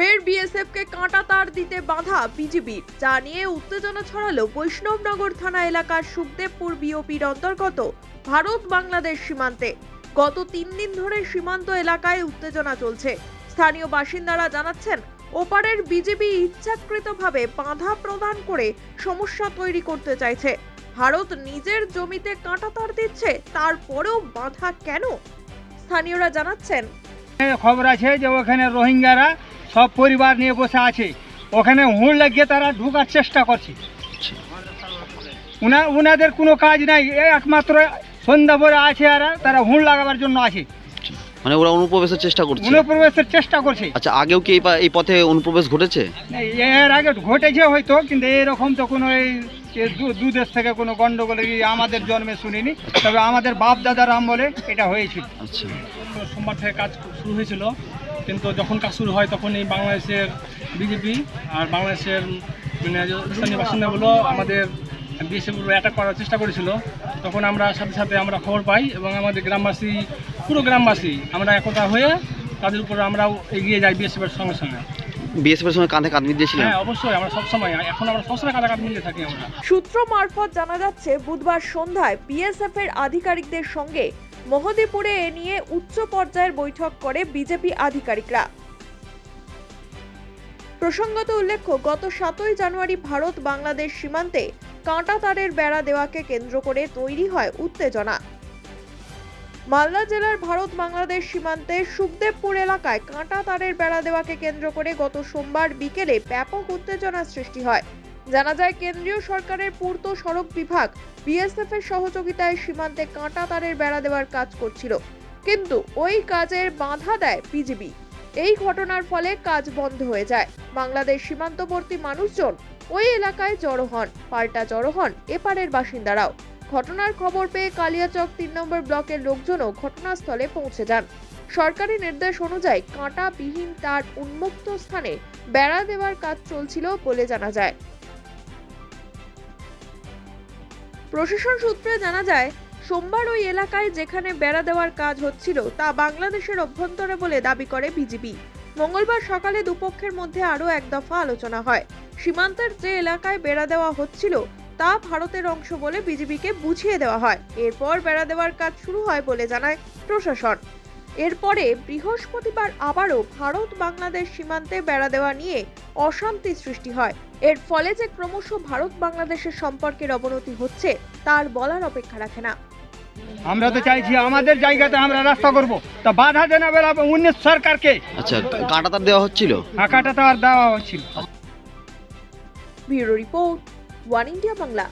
ফের বিএসএফকে কাঁটা তার দিতে বাধা বিজিবির যা নিয়ে উত্তেজনা ছড়ালো বৈষ্ণবনগর থানা এলাকার সুখদেবপুর বিওপির অন্তর্গত ভারত বাংলাদেশ সীমান্তে। গত তিন দিন ধরে সীমান্ত এলাকায় উত্তেজনা চলছে। স্থানীয় বাসিন্দারা জানাচ্ছেন, ওপারের বিজেপি ইচ্ছাকৃতভাবে বাধা প্রদান করে সমস্যা তৈরি করতে চাইছে। ভারত নিজের জমিতে কাঁটা তার দিচ্ছে, তারপরেও বাধা কেন? স্থানীয়রা জানাচ্ছেন খবর আছে যে ওখানে রোহিঙ্গারা সব পরিবার নিয়ে বসে আছে। ওখানে হুঁড় লাগিয়ে তারা ঢোকার চেষ্টা করছে। উনা উনাদের কোনো কাজ নাই এই একমাত্র সন্ধ্যা ভরে আছে আর তারা হুঁড় লাগাবার জন্য আছে। মানে ওরা অনুপ্রবেশের চেষ্টা করছে? অনুপ্রবেশের চেষ্টা করছে। আচ্ছা আগেও কি এই পথে অনুপ্রবেশ ঘটেছে? এর আগে ঘটেছে হয়তো কিন্তু এরকম তো কোনো এই এ দু- দু দেশ থেকে কোনো গন্ডগোল আমাদের জন্মে শুনিনি। তবে আমাদের বাপ দাদার আমলে এটা হয়েছিল। আচ্ছা। সোমবার থেকে কাজ শুরু হয়েছিল। কিন্তু যখন কাজ শুরু হয় তখন এই বাংলাদেশের বিজেপি আর বাংলাদেশের মানে স্থানীয় বাসিন্দাগুলো আমাদের বিএসএফ অ্যাটাক করার চেষ্টা করেছিল। তখন আমরা সাথে সাথে আমরা খবর পাই এবং আমাদের গ্রামবাসী পুরো গ্রামবাসী আমরা একতা হয়ে তাদের উপর আমরাও এগিয়ে যাই বিএসএফের সঙ্গে সঙ্গে। বিএসএফ এর সঙ্গে কাঁধে কাঁধ মিলিয়েছিলেন হ্যাঁ অবশ্যই আমরা সবসময় এখন আমরা সবসময় মিলে থাকি আমরা। সূত্র মারফত জানা যাচ্ছে বুধবার সন্ধ্যায় বিএসএফ এর আধিকারিকদের সঙ্গে মহদীপুরে এ নিয়ে উচ্চ পর্যায়ের বৈঠক করে বিজেপি আধিকারিকরা। প্রসঙ্গত উল্লেখ্য, গত সাতই জানুয়ারি ভারত বাংলাদেশ সীমান্তে কাঁটা তারের বেড়া দেওয়াকে কেন্দ্র করে তৈরি হয় উত্তেজনা। মালদা জেলার ভারত বাংলাদেশ সীমান্তে সুখদেবপুর এলাকায় কাঁটা তারের বেড়া দেওয়াকে কেন্দ্র করে গত সোমবার বিকেলে ব্যাপক উত্তেজনার সৃষ্টি হয়। জানা যায় কেন্দ্রীয় সরকারের পূর্ত সড়ক বিভাগ বিএসএফ এর সহযোগিতায় সীমান্তে কাঁটা তারের বেড়া দেওয়ার কাজ করছিল। কিন্তু ওই কাজের বাধা দেয় বিজিবি। এই ঘটনার ফলে কাজ বন্ধ হয়ে যায়। বাংলাদেশ সীমান্তবর্তী মানুষজন ওই এলাকায় জড়ো হন, পাল্টা জড়ো হন এপারের বাসিন্দারাও। ঘটনার খবর পেয়ে কালিয়াচক তিন নম্বর ব্লকের লোকজনও ঘটনাস্থলে পৌঁছে যান। সরকারি নির্দেশ অনুযায়ী কাঁটা বিহীন তার উন্মুক্ত স্থানে বেড়া দেওয়ার কাজ চলছিল বলে জানা যায়। প্রশাসন সূত্রে জানা যায়, সোমবার ওই এলাকায় যেখানে বেড়া দেওয়ার কাজ হচ্ছিল, তা বাংলাদেশের অভ্যন্তরে বলে দাবি করে বিজিবি। মঙ্গলবার সকালে দুপক্ষের মধ্যে আরও এক দফা আলোচনা হয়। সীমান্তের যে এলাকায় বেড়া দেওয়া হচ্ছিল, তা ভারতের অংশ বলে বিজিবিকে বুঝিয়ে দেওয়া হয়। এরপর বেড়া দেওয়ার কাজ শুরু হয় বলে জানায় প্রশাসন। এরপরে বৃহস্পতিবার আবারও ভারত বাংলাদেশ সীমান্তে বেড়া দেওয়া নিয়ে অশান্তি সৃষ্টি হয়। এর ফলে যে ক্রমশ ভারত বাংলাদেশের সম্পর্কের অবনতি হচ্ছে তার বলার অপেক্ষা রাখে না। আমরা তো চাইছি আমাদের জায়গাতে আমরা রাস্তা করব। তা বাধা দেনা বেলা উনিশ সরকারকে। আচ্ছা কাঁটা তার দেওয়া হচ্ছিল? আঁকাটা তো দেওয়া হচ্ছিল। Bureau report one India Bangla.